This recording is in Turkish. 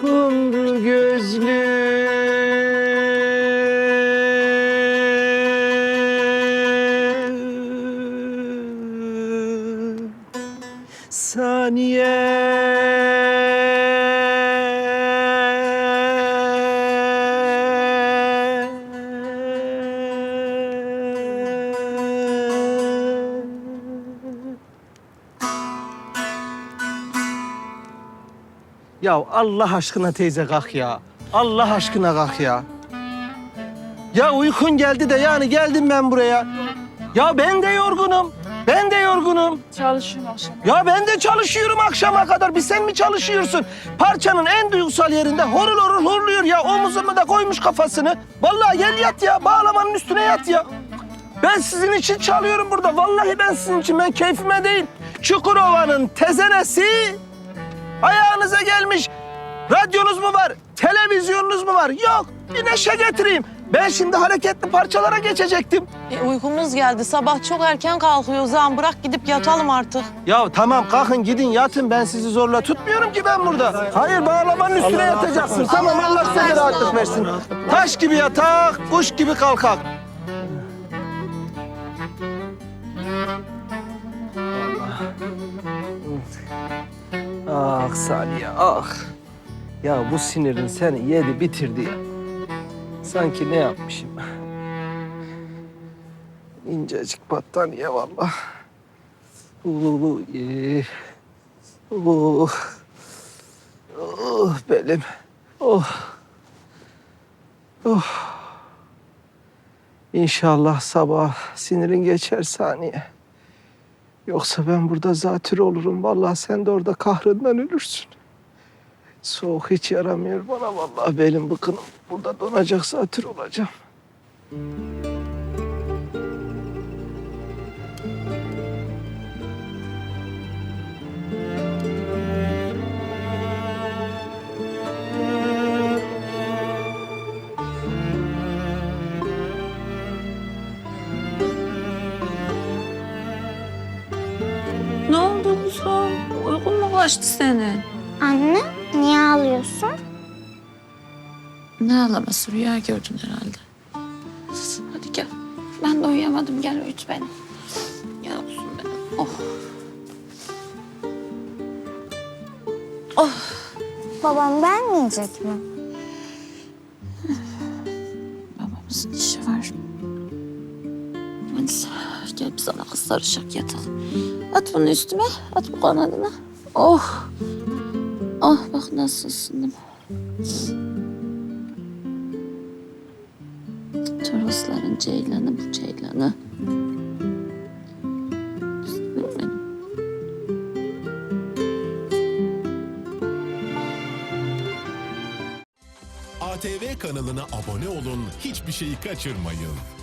Kumru gözlü Saniye Ya Allah aşkına teyze kalk ya. Allah aşkına kalk ya. Ya uykun geldi de yani geldim ben buraya. Ya ben de yorgunum. Ben de yorgunum. Çalışıyorum akşam. Ya ben de çalışıyorum akşama kadar. Bir sen mi çalışıyorsun? Parçanın en duygusal yerinde horul horul horluyor ya. Omuzuma da koymuş kafasını. Vallahi gel yat ya. Bağlamanın üstüne yat ya. Ben sizin için çalıyorum burada. Vallahi ben sizin için. Ben keyfime değil. Çukurova'nın tezenesi ayağınıza gelmiş. Radyonuz mu var? Televizyonunuz mu var? Yok. Bir neşe getireyim. Ben şimdi hareketli parçalara geçecektim. E, uykumuz geldi. Sabah çok erken kalkıyoruz. Zaman bırak gidip yatalım artık. Ya tamam kalkın gidin yatın ben sizi zorla tutmuyorum ki ben burada. Hayır bağlamanın üstüne yatacaksın. Tamam Allah size rahatlık versin. Taş gibi yatak, kuş gibi kalkak. Ah Saniye ah. Ya bu sinirin seni yedi bitirdi ya. Sanki ne yapmışım? İncecik battaniye vallahi. Uuu, iyi. Oh. Oh belim. Oh. Oh. İnşallah sabah sinirin geçer saniye. Yoksa ben burada zatür olurum. Vallahi sen de orada kahrından ölürsün. Soğuk hiç yaramıyor bana vallahi belim bıkınım. Burada donacak zatür olacağım. Ne oldu kuzum? Uykun mu kaçtı senin? Anne, ağlıyorsun? Ne ağlaması rüya gördün herhalde. Hadi gel. Ben de uyuyamadım. Gel uyut beni. Gel kuzum benim. Oh. Babam gelmeyecek mi? Babamızın işi var. Hadi gel biz ana kız sarışak yatalım. At bunu üstüme. At bu kanadına. Oh. Oh bak nasıl ısındım. Torosların ceylanı bu ceylanı. ATV kanalına abone olun, hiçbir şeyi kaçırmayın.